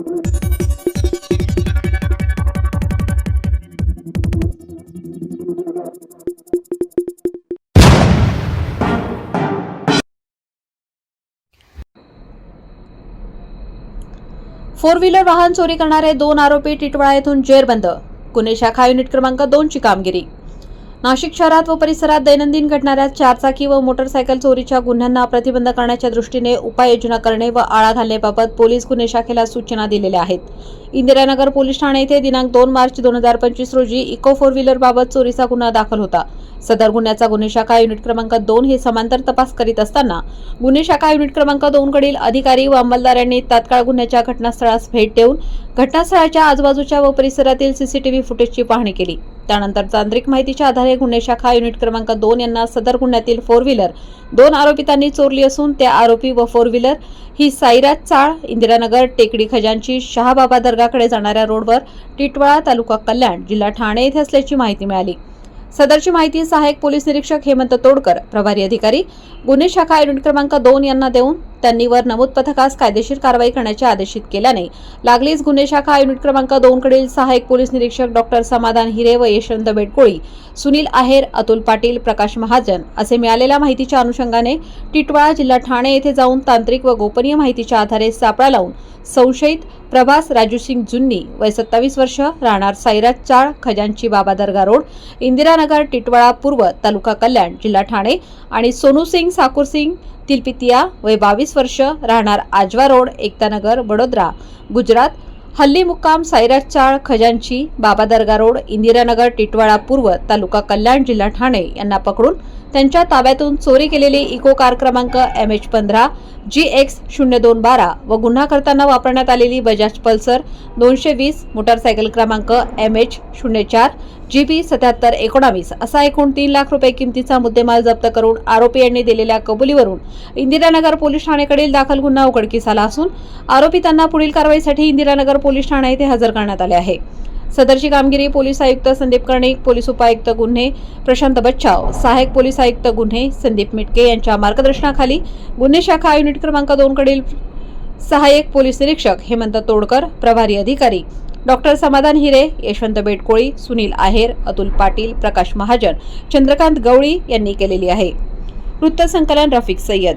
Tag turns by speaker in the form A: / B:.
A: Four wheeler वाहन चोरी करणारे दोन आरोपी टिटवाळा येथून जेरबंद. गुन्हे शाखा युनिट क्रमांक दोनची कामगिरी. नाशिक शहरात व परिसरात दैनंदिन घडणाऱ्या चारचाकी व मोटरसायकल चोरीच्या गुन्ह्यांना प्रतिबंध करण्याच्या दृष्टीने उपाययोजना करणे व आळा घालण्याबाबत पोलीस गुन्हे शाखेला सूचना दिलेल्या आहेत. इंदिरानगर पोलीस ठाणे येथे दिनांक दोन मार्च दोन हजार पंचवीस रोजी इको फोर व्हीलर बाबत चोरीचा गुन्हा दाखल होता. सदर गुन्ह्याचा गुन्हे शाखा युनिट क्रमांक दोन हे समांतर तपास करीत असताना गुन्हे शाखा युनिट क्रमांक दोन कडील अधिकारी व अंमलदारांनी तात्काळ गुन्ह्याच्या घटनास्थळास भेट देऊन घटनास्थळाच्या आजूबाजूच्या व परिसरातील सीसीटीव्ही फुटेजची पाहणी केली. त्यानंतर तांत्रिक माहितीच्या आधारे गुन्हे शाखा युनिट क्रमांक दोन यांना सदर गुन्ह्यातील फोर व्हीलर दोन आरोपितांनी चोरली असून त्या आरोपी व फोर व्हीलर ही साईराज चाळ इंदिरानगर टेकडी खजांची शहाबाबा दर्गाकडे जाणाऱ्या रोडवर टिटवाळा तालुका कल्याण जिल्हा ठाणे येथे असल्याची माहिती मिळाली. सदरची माहिती सहाय्यक पोलीस निरीक्षक हेमंत तोडकर प्रभारी अधिकारी गुन्हे शाखा युनिट क्रमांक दोन यांना देऊन त्यांनीवर नमूद पथकास कायदेशीर कारवाई करण्याचे आदेशित केल्याने लागलीच गुन्हे शाखा युनिट क्रमांक दोन कडील सहाय्यक पोलीस निरीक्षक डॉक्टर समाधान हिरे व यशवंत बेडकोळी सुनील आहेर अतुल पाटील प्रकाश महाजन असे मिळालेल्या माहितीच्या अनुषंगाने टिटवाळा जिल्हा ठाणे येथे जाऊन तांत्रिक व गोपनीय माहितीच्या आधारे सापळा लावून संशयित प्रभास राजूसिंग जुन्नी वय सत्तावीस वर्ष राहणार साईराज चाळ खजांची बाबा दर्गा रोड इंदिरानगर टिटवाळा पूर्व तालुका कल्याण जिल्हा ठाणे आणि सोनू सिंग साकूर सिंग तिलपितिया वय बावीस वर्ष राहणार आजवा रोड एकतानगर वडोदरा गुजरात हल्ली मुक्काम सायराज चाळ खजांची बाबा दर्गा रोड इंदिरानगर टिटवाळा पूर्व तालुका कल्याण जिल्हा ठाणे यांना पकडून त्यांच्या ताब्यातून चोरी केलेली इको कार क्रमांक एम एच पंधरा जी एक्स शून्य दोन बारा व गुन्हा करताना वापरण्यात आलेली बजाज पल्सर दोनशे वीस मोटारसायकल क्रमांक एम एच शून्य चार जी बी सत्याहत्तर एकोणावीस असा एकूण तीन लाख रुपये किमतीचा मुद्देमाल जप्त करून आरोपी यांनी दिलेल्या कबुलीवरून इंदिरानगर पोलीस ठाणेकडील दाखल गुन्हा उघडकीस आला असून आरोपी त्यांना पुढील कारवाईसाठी इंदिरानगर पोलीस ठाणा येथे हजर करण्यात आले आहे. सदरची कामगिरी पोलीस आयुक्त संदीप कर्णिक पोलीस उपायुक्त गुन्हे प्रशांत बच्चाव सहाय्यक पोलीस आयुक्त गुन्हे संदीप मिटके यांच्या मार्गदर्शनाखाली गुन्हे शाखा युनिट क्रमांक दोन कडील सहाय्यक पोलीस निरीक्षक हेमंत तोडकर प्रभारी अधिकारी डॉक्टर समाधान हिरे यशवंत बेटकोळी सुनील आहेर अतुल पाटील प्रकाश महाजन चंद्रकांत गवळी यांनी केलेली आहे. वृत्तसंकलन रफिक सय्यद.